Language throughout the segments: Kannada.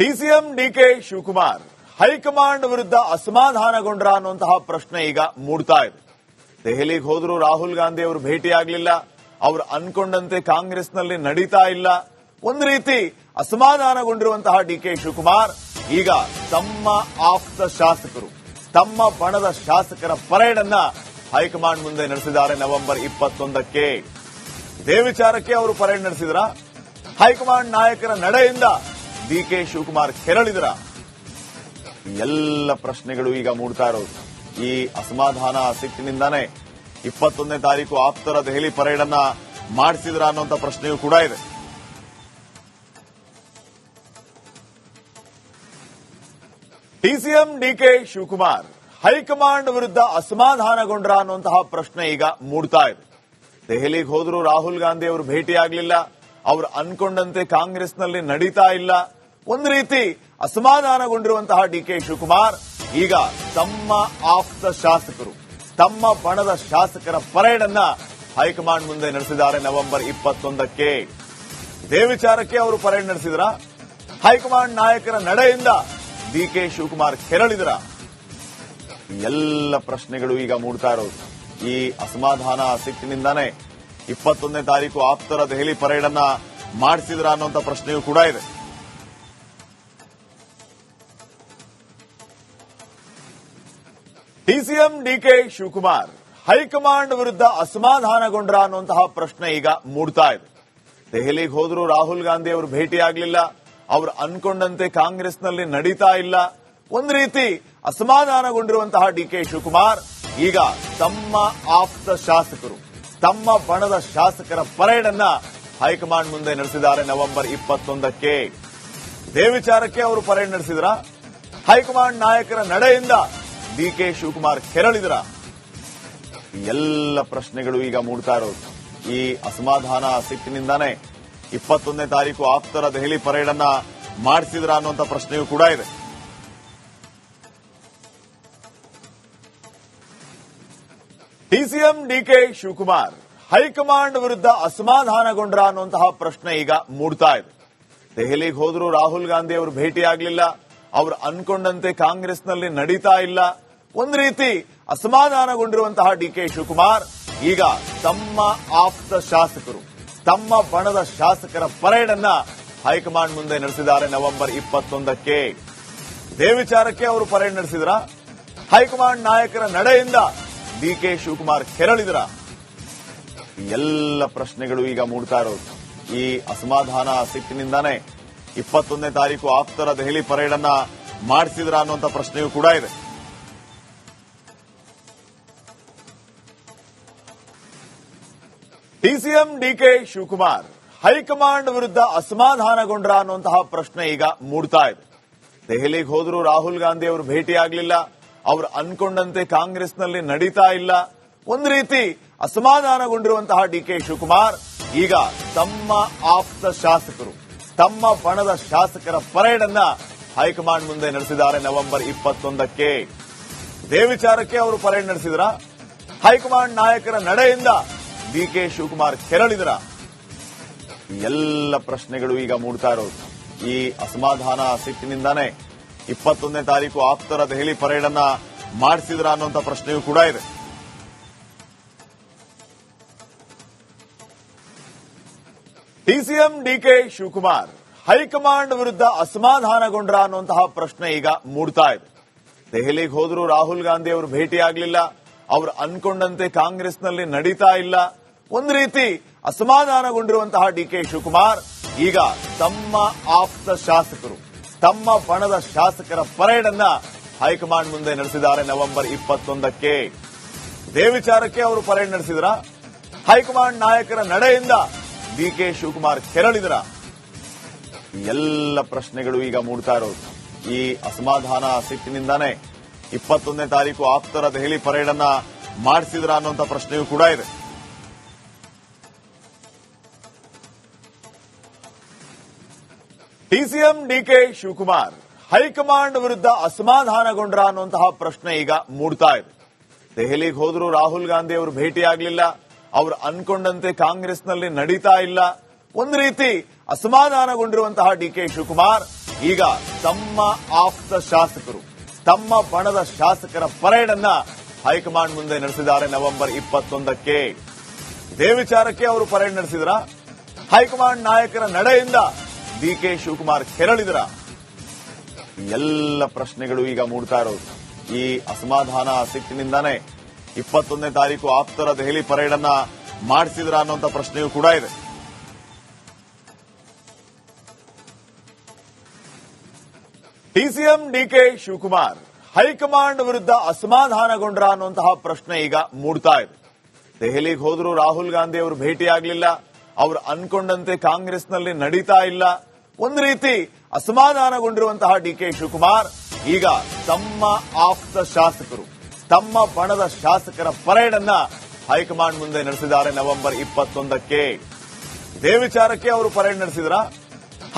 ಡಿಸಿಎಂ ಡಿಕೆ ಶಿವಕುಮಾರ್, ಹೈಕಮಾಂಡ್ ವಿರುದ್ಧ ಅಸಮಾಧಾನಗೊಂಡ್ರ ಅನ್ನುವಂತಹ ಪ್ರಶ್ನೆ ಈಗ ಮೂಡ್ತಾ ಇದೆ. ದೆಹಲಿಗೆ ಹೋದರೂ ರಾಹುಲ್ ಗಾಂಧಿ ಅವರು ಭೇಟಿಯಾಗಲಿಲ್ಲ ಅವರು ಅನ್ಕೊಂಡಂತೆ ಕಾಂಗ್ರೆಸ್ನಲ್ಲಿ ನಡೀತಾ ಇಲ್ಲ. ಒಂದು ರೀತಿ ಅಸಮಾಧಾನಗೊಂಡಿರುವಂತಹ ಡಿಕೆ ಶಿವಕುಮಾರ್, ಈಗ ತಮ್ಮ ಆಪ್ತ ಶಾಸಕರು, ತಮ್ಮ ಬಣದ ಶಾಸಕರ ಪರೇಡ್ ಅನ್ನ ಹೈಕಮಾಂಡ್ ಮುಂದೆ ನಡೆಸಿದ್ದಾರೆ ನವೆಂಬರ್ ಇಪ್ಪತ್ತೊಂದಕ್ಕೆ. ಇದೇ ವಿಚಾರಕ್ಕೆ ಅವರು ಪರೇಡ್ ನಡೆಸಿದ್ರ? ಹೈಕಮಾಂಡ್ ನಾಯಕರ ನಡೆಯಿಂದ ಡಿಕೆ ಶಿವಕುಮಾರ್ ಕೆರಳಿದ್ರ ಎಲ್ಲ ಪ್ರಶ್ನೆಗಳು ಈಗ ಮೂಡ್ತಾ ಇರೋದು. ಈ ಅಸಮಾಧಾನ ಸಿಟ್ಟಿನಿಂದಾನೇ ಇಪ್ಪತ್ತೊಂದನೇ ತಾರೀಕು ಆಪ್ತರ ದೆಹಲಿ ಪರೇಡ್ ಅನ್ನ ಮಾಡಿಸಿದ್ರ ಅನ್ನುವಂತ ಪ್ರಶ್ನೆಯೂ ಕೂಡ ಇದೆ. ಡಿಸಿಎಂ ಡಿಕೆ ಶಿವಕುಮಾರ್, ಹೈಕಮಾಂಡ್ ವಿರುದ್ಧ ಅಸಮಾಧಾನಗೊಂಡ್ರ ಅನ್ನುವಂತಹ ಪ್ರಶ್ನೆ ಈಗ ಮೂಡ್ತಾ ಇದೆ. ದೆಹಲಿಗೆ ಹೋದ್ರೂ ರಾಹುಲ್ ಗಾಂಧಿ ಅವರು ಭೇಟಿಯಾಗಲಿಲ್ಲ, ಅವರು ಅನ್ಕೊಂಡಂತೆ ಕಾಂಗ್ರೆಸ್ನಲ್ಲಿ ನಡೀತಾ ಇಲ್ಲ ಒಂದು ರೀತಿ ಅಸಮಾಧಾನಗೊಂಡಿರುವಂತಹ ಡಿ ಕೆ ಶಿವಕುಮಾರ್, ಈಗ ತಮ್ಮ ಆಪ್ತ ಶಾಸಕರು, ತಮ್ಮ ಬಣದ ಶಾಸಕರ ಪರೇಡ್ ಅನ್ನ ಹೈಕಮಾಂಡ್ ಮುಂದೆ ನಡೆಸಿದ್ದಾರೆ ನವೆಂಬರ್ ಇಪ್ಪತ್ತೊಂದಕ್ಕೆ. ಇದೇ ವಿಚಾರಕ್ಕೆ ಅವರು ಪರೇಡ್ ನಡೆಸಿದ್ರ? ಹೈಕಮಾಂಡ್ ನಾಯಕರ ನಡೆಯಿಂದ ಡಿ ಕೆ ಶಿವಕುಮಾರ್ ಕೆರಳಿದ್ರ? ಎಲ್ಲ ಪ್ರಶ್ನೆಗಳು ಈಗ ಮೂಡ್ತಾ ಇರೋದು. ಈ ಅಸಮಾಧಾನ ಸಿಟ್ಟಿನಿಂದಾನೇ ಇಪ್ಪತ್ತೊಂದನೇ ತಾರೀಕು ಆಪ್ತರ ದೆಹಲಿ ಪರೇಡ್ ಅನ್ನ ಮಾಡಿಸಿದ್ರ ಅನ್ನುವಂತ ಪ್ರಶ್ನೆಯೂ ಕೂಡ ಇದೆ. ಡಿಸಿಎಂ ಡಿಕೆ ಶಿವಕುಮಾರ್, ಹೈಕಮಾಂಡ್ ವಿರುದ್ಧ ಅಸಮಾಧಾನಗೊಂಡ್ರ ಅನ್ನುವಂತಹ ಪ್ರಶ್ನೆ ಈಗ ಮೂಡ್ತಾ ಇದೆ. ದೆಹಲಿಗೆ ಹೋದ್ರು ರಾಹುಲ್ ಗಾಂಧಿ ಅವರು ಭೇಟಿಯಾಗಲಿಲ್ಲ, ಅವರು ಅನ್ಕೊಂಡಂತೆ ಕಾಂಗ್ರೆಸ್ನಲ್ಲಿ ನಡೀತಾ ಇಲ್ಲ. ಒಂದು ರೀತಿ ಅಸಮಾಧಾನಗೊಂಡಿರುವಂತಹ ಡಿಕೆ ಶಿವಕುಮಾರ್, ಈಗ ತಮ್ಮ ಆಪ್ತ ಶಾಸಕರು, ತಮ್ಮ ಬಣದ ಶಾಸಕರ ಪರೇಡ್ ಅನ್ನ ಹೈಕಮಾಂಡ್ ಮುಂದೆ ನಡೆಸಿದ್ದಾರೆ ನವೆಂಬರ್ ಇಪ್ಪತ್ತೊಂದಕ್ಕೆ. ದೇವಿಚಾರಕ್ಕೆ ಅವರು ಪರೇಡ್ ನಡೆಸಿದ್ರ? ಹೈಕಮಾಂಡ್ ನಾಯಕರ ನಡೆಯಿಂದ ಡಿಕೆ ಶಿವಕುಮಾರ್ ಕೆರಳಿದ್ರ ಎಲ್ಲ ಪ್ರಶ್ನೆಗಳು ಈಗ ಮೂಡ್ತಾ ಇರೋದು. ಈ ಅಸಮಾಧಾನ ಸಿಟ್ಟಿನಿಂದಾನೇ ಇಪ್ಪತ್ತೊಂದನೇ ತಾರೀಕು ಆಪ್ತರ ದೆಹಲಿ ಪರೇಡ್ ಅನ್ನ ಮಾಡಿಸಿದ್ರ ಅನ್ನುವಂತ ಪ್ರಶ್ನೆಯೂ ಕೂಡ ಇದೆ. ಡಿಸಿಎಂ ಡಿಕೆ ಶಿವಕುಮಾರ್ ಹೈಕಮಾಂಡ್ ವಿರುದ್ಧ ಅಸಮಾಧಾನಗೊಂಡ್ರ ಅನ್ನುವಂತಹ ಪ್ರಶ್ನೆ ಈಗ ಮೂಡ್ತಾ ಇದೆ. ದೆಹಲಿಗೆ ಹೋದ್ರು ರಾಹುಲ್ ಗಾಂಧಿ ಅವರು ಭೇಟಿಯಾಗಲಿಲ್ಲ. ಅವರು ಅನ್ಕೊಂಡಂತೆ ಕಾಂಗ್ರೆಸ್ನಲ್ಲಿ ನಡೀತಾ ಇಲ್ಲ. ಒಂದು ರೀತಿ ಅಸಮಾಧಾನಗೊಂಡಿರುವಂತಹ ಡಿ ಕೆ ಶಿವಕುಮಾರ್, ಈಗ ತಮ್ಮ ಆಪ್ತ ಶಾಸಕರು, ತಮ್ಮ ಬಣದ ಶಾಸಕರ ಪರೇಡ್ ಅನ್ನ ಹೈಕಮಾಂಡ್ ಮುಂದೆ ನಡೆಸಿದ್ದಾರೆ ನವೆಂಬರ್ ಇಪ್ಪತ್ತೊಂದಕ್ಕೆ. ಇದೇ ವಿಚಾರಕ್ಕೆ ಅವರು ಪರೇಡ್ ನಡೆಸಿದ್ರ? ಹೈಕಮಾಂಡ್ ನಾಯಕರ ನಡೆಯಿಂದ ಡಿ ಕೆ ಶಿವಕುಮಾರ್ ಕೆರಳಿದ್ರ? ಎಲ್ಲ ಪ್ರಶ್ನೆಗಳು ಈಗ ಮೂಡ್ತಾ ಇರೋದು. ಈ ಅಸಮಾಧಾನ ಸಿಟ್ಟಿನಿಂದಾನೇ ಇಪ್ಪತ್ತೊಂದನೇ ತಾರೀಕು ಆಪ್ತರ ದೆಹಲಿ ಪರೇಡ್ ಅನ್ನ ಮಾಡಿಸಿದ್ರ ಅನ್ನುವಂತ ಪ್ರಶ್ನೆಯೂ ಕೂಡ ಇದೆ. ಡಿಸಿಎಂ ಡಿಕೆ ಶಿವಕುಮಾರ್, ಹೈಕಮಾಂಡ್ ವಿರುದ್ಧ ಅಸಮಾಧಾನಗೊಂಡ್ರ ಅನ್ನುವಂತಹ ಪ್ರಶ್ನೆ ಈಗ ಮೂಡ್ತಾ ಇದೆ. ದೆಹಲಿಗೆ ಹೋದರೂ ರಾಹುಲ್ ಗಾಂಧಿ ಅವರು ಭೇಟಿಯಾಗಲಿಲ್ಲ, ಅವರು ಅನ್ಕೊಂಡಂತೆ ಕಾಂಗ್ರೆಸ್ನಲ್ಲಿ ನಡೀತಾ ಇಲ್ಲ. ಒಂದು ರೀತಿ ಅಸಮಾಧಾನಗೊಂಡಿರುವಂತಹ ಡಿಕೆ ಶಿವಕುಮಾರ್, ಈಗ ತಮ್ಮ ಆಪ್ತ ಶಾಸಕರು, ತಮ್ಮ ಬಣದ ಶಾಸಕರ ಪರೇಡ್ ಅನ್ನ ಹೈಕಮಾಂಡ್ ಮುಂದೆ ನಡೆಸಿದ್ದಾರೆ ನವೆಂಬರ್ ಇಪ್ಪತ್ತೊಂದಕ್ಕೆ. ಇದೇ ವಿಚಾರಕ್ಕೆ ಅವರು ಪರೇಡ್ ನಡೆಸಿದ್ರ? ಹೈಕಮಾಂಡ್ ನಾಯಕರ ನಡೆಯಿಂದ ಡಿಕೆ ಶಿವಕುಮಾರ್ ಕೆರಳಿದ್ರ ಎಲ್ಲ ಪ್ರಶ್ನೆಗಳು ಈಗ ಮೂಡ್ತಾ ಇರೋದು. ಈ ಅಸಮಾಧಾನ ಸಿಟ್ಟಿನಿಂದಾನೇ ಇಪ್ಪತ್ತೊಂದನೇ ತಾರೀಕು ಆಪ್ತರ ದೆಹಲಿ ಪರೇಡ್ ಅನ್ನ ಮಾಡಿಸಿದ್ರ ಅನ್ನುವಂತ ಪ್ರಶ್ನೆಯೂ ಕೂಡ ಇದೆ. ಡಿಸಿಎಂ ಡಿಕೆ ಶಿವಕುಮಾರ್, ಹೈಕಮಾಂಡ್ ವಿರುದ್ಧ ಅಸಮಾಧಾನಗೊಂಡ್ರ ಅನ್ನುವಂತಹ ಪ್ರಶ್ನೆ ಈಗ ಮೂಡ್ತಾ ಇದೆ. ದೆಹಲಿಗೆ ಹೋದ್ರು ರಾಹುಲ್ ಗಾಂಧಿ ಅವರು ಭೇಟಿಯಾಗಲಿಲ್ಲ. ಅವರು ಅನ್ಕೊಂಡಂತೆ ಕಾಂಗ್ರೆಸ್ನಲ್ಲಿ ನಡೀತಾ ಇಲ್ಲ. ಒಂದು ರೀತಿ ಅಸಮಾಧಾನಗೊಂಡಿರುವಂತಹ ಡಿ ಕೆ ಶಿವಕುಮಾರ್, ಈಗ ತಮ್ಮ ಆಪ್ತ ಶಾಸಕರು, ತಮ್ಮ ಬಣದ ಶಾಸಕರ ಪರೇಡ್ ಅನ್ನ ಹೈಕಮಾಂಡ್ ಮುಂದೆ ನಡೆಸಿದ್ದಾರೆ ನವೆಂಬರ್ ಇಪ್ಪತ್ತೊಂದಕ್ಕೆ. ಇದೇ ವಿಚಾರಕ್ಕೆ ಅವರು ಪರೇಡ್ ನಡೆಸಿದ್ರ? ಹೈಕಮಾಂಡ್ ನಾಯಕರ ನಡೆಯಿಂದ ಡಿ ಕೆ ಶಿವಕುಮಾರ್ ಕೆರಳಿದ್ರ? ಎಲ್ಲ ಪ್ರಶ್ನೆಗಳು ಈಗ ಮೂಡ್ತಾ ಇರೋದು. ಈ ಅಸಮಾಧಾನ ಸಿಟ್ಟಿನಿಂದಾನೇ ಇಪ್ಪತ್ತೊಂದನೇ ತಾರೀಕು ಆಪ್ತರ ದೆಹಲಿ ಪರೇಡ್ ಅನ್ನ ಮಾಡಿಸಿದ್ರ ಪ್ರಶ್ನೆಯೂ ಕೂಡ ಇದೆ. ಡಿಸಿಎಂ ಡಿಕೆ ಶಿವಕುಮಾರ್, ಹೈಕಮಾಂಡ್ ವಿರುದ್ಧ ಅಸಮಾಧಾನಗೊಂಡ್ರ ಅನ್ನುವಂತಹ ಪ್ರಶ್ನೆ ಈಗ ಮೂಡ್ತಾ ಇದೆ. ದೆಹಲಿಗೆ ಹೋದರೂ ರಾಹುಲ್ ಗಾಂಧಿ ಅವರು ಭೇಟಿಯಾಗಲಿಲ್ಲ, ಅವರು ಅನ್ಕೊಂಡಂತೆ ಕಾಂಗ್ರೆಸ್ನಲ್ಲಿ ನಡೀತಾ ಇಲ್ಲ. ಒಂದು ರೀತಿ ಅಸಮಾಧಾನಗೊಂಡಿರುವಂತಹ ಡಿಕೆ ಶಿವಕುಮಾರ್, ಈಗ ತಮ್ಮ ಆಪ್ತ ಶಾಸಕರು. ತಮ್ಮ ಬಣದ ಶಾಸಕರ ಪರೇಡ್ ಅನ್ನ ಹೈಕಮಾಂಡ್ ಮುಂದೆ ನಡೆಸಿದ್ದಾರೆ ನವೆಂಬರ್ ಇಪ್ಪತ್ತೊಂದಕ್ಕೆ. ಇದೇ ವಿಚಾರಕ್ಕೆ ಅವರು ಪರೇಡ್ ನಡೆಸಿದ್ರ? ಹೈಕಮಾಂಡ್ ನಾಯಕರ ನಡೆಯಿಂದ ಡಿಕೆ ಶಿವಕುಮಾರ್ ಕೆರಳಿದ್ರ? ಎಲ್ಲ ಪ್ರಶ್ನೆಗಳು ಈಗ ಮೂಡ್ತಾ ಇರೋದು. ಈ ಅಸಮಾಧಾನ ಸಿಟ್ಟಿನಿಂದಾನೇ ಇಪ್ಪತ್ತೊಂದನೇ ತಾರೀಕು ಆಪ್ತರ ದೆಹಲಿ ಪರೇಡ್ ಅನ್ನ ಮಾಡಿಸಿದ್ರ ಅನ್ನುವಂತ ಪ್ರಶ್ನೆಯೂ ಕೂಡ ಇದೆ. ಡಿಸಿಎಂ ಡಿಕೆ ಶಿವಕುಮಾರ್, ಹೈಕಮಾಂಡ್ ವಿರುದ್ಧ ಅಸಮಾಧಾನಗೊಂಡ್ರ ಅನ್ನುವಂತಹ ಪ್ರಶ್ನೆ ಈಗ ಮೂಡ್ತಾ ಇದೆ. ದೆಹಲಿಗೆ ಹೋದ್ರು ರಾಹುಲ್ ಗಾಂಧಿ ಅವರು ಭೇಟಿಯಾಗಲಿಲ್ಲ, ಅವರು ಅನ್ಕೊಂಡಂತೆ ಕಾಂಗ್ರೆಸ್ನಲ್ಲಿ ನಡೀತಾ ಇಲ್ಲ. ಒಂದು ರೀತಿ ಅಸಮಾಧಾನಗೊಂಡಿರುವಂತಹ ಡಿಕೆ ಶಿವಕುಮಾರ್, ಈಗ ತಮ್ಮ ಆಪ್ತ ಶಾಸಕರು, ತಮ್ಮ ಬಣದ ಶಾಸಕರ ಪರೇಡ್ ಅನ್ನ ಹೈಕಮಾಂಡ್ ಮುಂದೆ ನಡೆಸಿದ್ದಾರೆ ನವೆಂಬರ್ ಇಪ್ಪತ್ತೊಂದಕ್ಕೆ. ಇದೇ ವಿಚಾರಕ್ಕೆ ಅವರು ಪರೇಡ್ ನಡೆಸಿದ್ರ?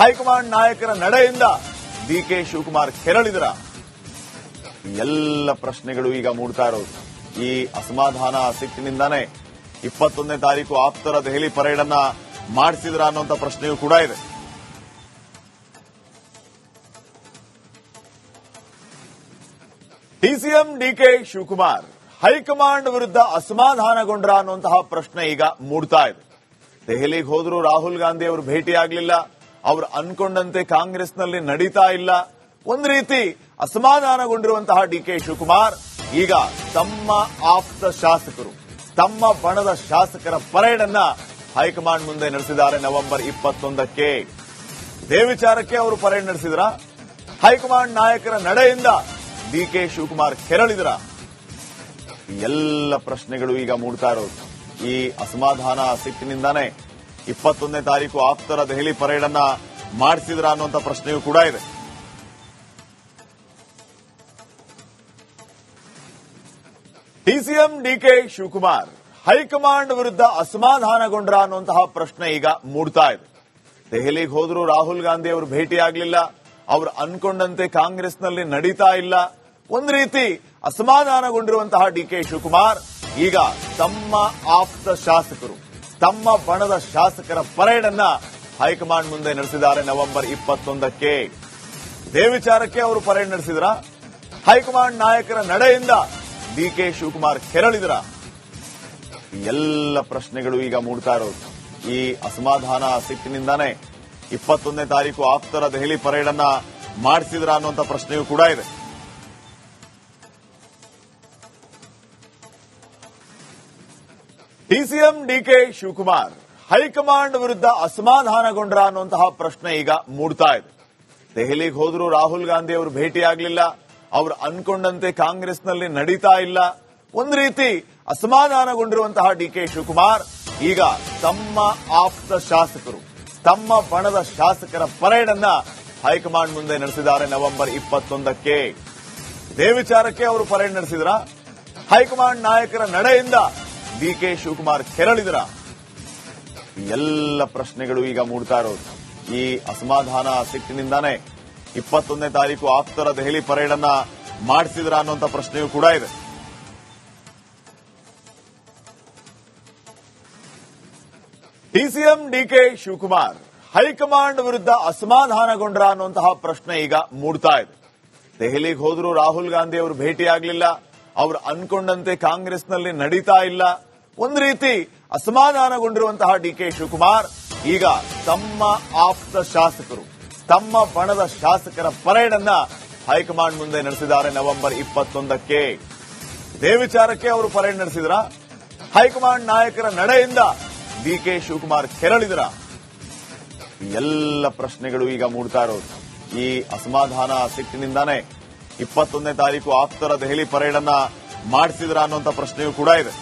ಹೈಕಮಾಂಡ್ ನಾಯಕರ ನಡೆಯಿಂದ ಡಿಕೆ ಶಿವಕುಮಾರ್ ಕೆರಳಿದ್ರ. ಎಲ್ಲ ಪ್ರಶ್ನೆಗಳು ಈಗ ಮೂಡ್ತಾ ಇರೋದು. ಈ ಅಸಮಾಧಾನ ಸಿಟ್ಟಿನಿಂದಾನೇ ಇಪ್ಪತ್ತೊಂದನೇ ತಾರೀಕು ಆಪ್ತರ ದೆಹಲಿ ಪರೇಡ್ ಅನ್ನ ಮಾಡಿಸಿದ್ರ ಪ್ರಶ್ನೆಯೂ ಕೂಡ ಇದೆ. ಡಿಸಿಎಂ ಡಿಕೆ ಶಿವಕುಮಾರ್, ಹೈಕಮಾಂಡ್ ವಿರುದ್ಧ ಅಸಮಾಧಾನಗೊಂಡ್ರ ಅನ್ನುವಂತಹ ಪ್ರಶ್ನೆ ಈಗ ಮೂಡ್ತಾ ಇದೆ. ದೆಹಲಿಗೆ ಹೋದ್ರು ರಾಹುಲ್ ಗಾಂಧಿ ಅವರು ಭೇಟಿಯಾಗಲಿಲ್ಲ. ಅವರು ಅನ್ಕೊಂಡಂತೆ ಕಾಂಗ್ರೆಸ್ನಲ್ಲಿ ನಡೀತಾ ಇಲ್ಲ. ಒಂದು ರೀತಿ ಅಸಮಾಧಾನಗೊಂಡಿರುವಂತಹ ಡಿ ಕೆ ಶಿವಕುಮಾರ್, ಈಗ ತಮ್ಮ ಆಪ್ತ ಶಾಸಕರು, ತಮ್ಮ ಬಣದ ಶಾಸಕರ ಪರೇಡ್ ಅನ್ನ ಹೈಕಮಾಂಡ್ ಮುಂದೆ ನಡೆಸಿದ್ದಾರೆ ನವೆಂಬರ್ ಇಪ್ಪತ್ತೊಂದಕ್ಕೆ. ಇದೇ ವಿಚಾರಕ್ಕೆ ಅವರು ಪರೇಡ್ ನಡೆಸಿದ್ರ? ಹೈಕಮಾಂಡ್ ನಾಯಕರ ನಡೆಯಿಂದ ಡಿ ಕೆ ಶಿವಕುಮಾರ್ ಕೆರಳಿದ್ರ? ಎಲ್ಲ ಪ್ರಶ್ನೆಗಳು ಈಗ ಮೂಡ್ತಾ ಇರೋದು. ಈ ಅಸಮಾಧಾನ ಸಿಟ್ಟಿನಿಂದಾನೇ ಇಪ್ಪತ್ತೊಂದನೇ ತಾರೀಕು ಆಪ್ತರ ದೆಹಲಿ ಪರೇಡ್ ಅನ್ನ ಮಾಡಿಸಿದ್ರ ಅನ್ನುವಂತ ಪ್ರಶ್ನೆಯೂ ಕೂಡ ಇದೆ. ಡಿಸಿಎಂ ಡಿಕೆ ಶಿವಕುಮಾರ್, ಹೈಕಮಾಂಡ್ ವಿರುದ್ಧ ಅಸಮಾಧಾನಗೊಂಡ್ರ ಅನ್ನುವಂತಹ ಪ್ರಶ್ನೆ ಈಗ ಮೂಡ್ತಾ ಇದೆ. ದೆಹಲಿಗೆ ಹೋದ್ರು ರಾಹುಲ್ ಗಾಂಧಿ ಅವರು ಭೇಟಿಯಾಗಲಿಲ್ಲ, ಅವರು ಅನ್ಕೊಂಡಂತೆ ಕಾಂಗ್ರೆಸ್ನಲ್ಲಿ ನಡೀತಾ ಇಲ್ಲ. ಒಂದು ರೀತಿ ಅಸಮಾಧಾನಗೊಂಡಿರುವಂತಹ ಡಿಕೆ ಶಿವಕುಮಾರ್, ಈಗ ತಮ್ಮ ಆಪ್ತ ಶಾಸಕರು ತಮ್ಮ ಬಣದ ಶಾಸಕರ ಪರೇಡ್ ಅನ್ನ ಹೈಕಮಾಂಡ್ ಮುಂದೆ ನಡೆಸಿದ್ದಾರೆ ನವೆಂಬರ್ ಇಪ್ಪತ್ತೊಂದಕ್ಕೆ. ಇದೇ ವಿಚಾರಕ್ಕೆ ಅವರು ಪರೇಡ್ ನಡೆಸಿದ್ರ? ಹೈಕಮಾಂಡ್ ನಾಯಕರ ನಡೆಯಿಂದ ಡಿಕೆ ಶಿವಕುಮಾರ್ ಕೆರಳಿದ್ರ? ಎಲ್ಲ ಪ್ರಶ್ನೆಗಳು ಈಗ ಮೂಡ್ತಾ ಇರೋದು. ಈ ಅಸಮಾಧಾನ ಸಿಟ್ಟಿನಿಂದಾನೇ ಇಪ್ಪತ್ತೊಂದನೇ ತಾರೀಕು ಆಪ್ತರ ದೆಹಲಿ ಪರೇಡ್ ಅನ್ನ ಮಾಡಿಸಿದ್ರ ಅನ್ನುವಂತ ಪ್ರಶ್ನೆಯೂ ಕೂಡ ಇದೆ. ಡಿಸಿಎಂ ಡಿಕೆ ಶಿವಕುಮಾರ್, ಹೈಕಮಾಂಡ್ ವಿರುದ್ಧ ಅಸಮಾಧಾನಗೊಂಡ್ರ ಅನ್ನುವಂತಹ ಪ್ರಶ್ನೆ ಈಗ ಮೂಡ್ತಾ ಇದೆ. ದೆಹಲಿಗೆ ಹೋದ್ರು ರಾಹುಲ್ ಗಾಂಧಿ ಅವರು ಭೇಟಿಯಾಗಲಿಲ್ಲ, ಅವರು ಅನ್ಕೊಂಡಂತೆ ಕಾಂಗ್ರೆಸ್ನಲ್ಲಿ ನಡೀತಾ ಇಲ್ಲ. ಒಂದು ರೀತಿ ಅಸಮಾಧಾನಗೊಂಡಿರುವಂತಹ ಡಿಕೆ ಶಿವಕುಮಾರ್, ಈಗ ತಮ್ಮ ಆಪ್ತ ಶಾಸಕರು, ತಮ್ಮ ಬಣದ ಶಾಸಕರ ಪರೇಡ್ ಅನ್ನ ಹೈಕಮಾಂಡ್ ಮುಂದೆ ನಡೆಸಿದ್ದಾರೆ ನವೆಂಬರ್ ಇಪ್ಪತ್ತೊಂದಕ್ಕೆ. ಇದೇ ವಿಚಾರಕ್ಕೆ ಅವರು ಪರೇಡ್ ನಡೆಸಿದ್ರ? ಹೈಕಮಾಂಡ್ ನಾಯಕರ ನಡೆಯಿಂದ ಡಿಕೆ ಶಿವಕುಮಾರ್ ಕೆರಳಿದ್ರ ಎಲ್ಲ ಪ್ರಶ್ನೆಗಳು ಈಗ ಮೂಡ್ತಾ ಇರೋದು. ಈ ಅಸಮಾಧಾನ ಸಿಟ್ಟಿನಿಂದಾನೇ ಇಪ್ಪತ್ತೊಂದನೇ ತಾರೀಕು ಆಪ್ತರ ದೆಹಲಿ ಪರೇಡ್ ಅನ್ನ ಮಾಡಿಸಿದ್ರ ಅನ್ನುವಂತ ಪ್ರಶ್ನೆಯೂ ಕೂಡ ಇದೆ. ಡಿಸಿಎಂ ಡಿಕೆ ಶಿವಕುಮಾರ್, ಹೈಕಮಾಂಡ್ ವಿರುದ್ಧ ಅಸಮಾಧಾನಗೊಂಡ್ರ ಅನ್ನುವಂತಹ ಪ್ರಶ್ನೆ ಈಗ ಮೂಡ್ತಾ ಇದೆ. ದೆಹಲಿಗೆ ಹೋದ್ರು ರಾಹುಲ್ ಗಾಂಧಿ ಅವರು ಭೇಟಿಯಾಗಲಿಲ್ಲ, ಅವರು ಅನ್ಕೊಂಡಂತೆ ಕಾಂಗ್ರೆಸ್ನಲ್ಲಿ ನಡೀತಾ ಇಲ್ಲ ಒಂದು ರೀತಿ ಅಸಮಾಧಾನಗೊಂಡಿರುವಂತಹ ಡಿ ಕೆ ಶಿವಕುಮಾರ್, ಈಗ ತಮ್ಮ ಆಪ್ತ ಶಾಸಕರು, ತಮ್ಮ ಬಣದ ಶಾಸಕರ ಪರೇಡ್ ಅನ್ನ ಹೈಕಮಾಂಡ್ ಮುಂದೆ ನಡೆಸಿದ್ದಾರೆ ನವೆಂಬರ್ ಇಪ್ಪತ್ತೊಂದಕ್ಕೆ. ಇದೇ ವಿಚಾರಕ್ಕೆ ಅವರು ಪರೇಡ್ ನಡೆಸಿದ್ರ? ಹೈಕಮಾಂಡ್ ನಾಯಕರ ನಡೆಯಿಂದ ಡಿ ಕೆ ಶಿವಕುಮಾರ್ ಕೆರಳಿದ್ರ? ಎಲ್ಲ ಪ್ರಶ್ನೆಗಳು ಈಗ ಮೂಡ್ತಾ ಇರೋದು. ಈ ಅಸಮಾಧಾನ ಸಿಟ್ಟಿನಿಂದಾನೇ ಇಪ್ಪತ್ತೊಂದನೇ ತಾರೀಕು ಆಪ್ತರ ದೆಹಲಿ ಪರೇಡ್ ಅನ್ನ ಮಾಡಿಸಿದ್ರ ಅನ್ನುವಂತ ಪ್ರಶ್ನೆಯೂ ಕೂಡ ಇದೆ.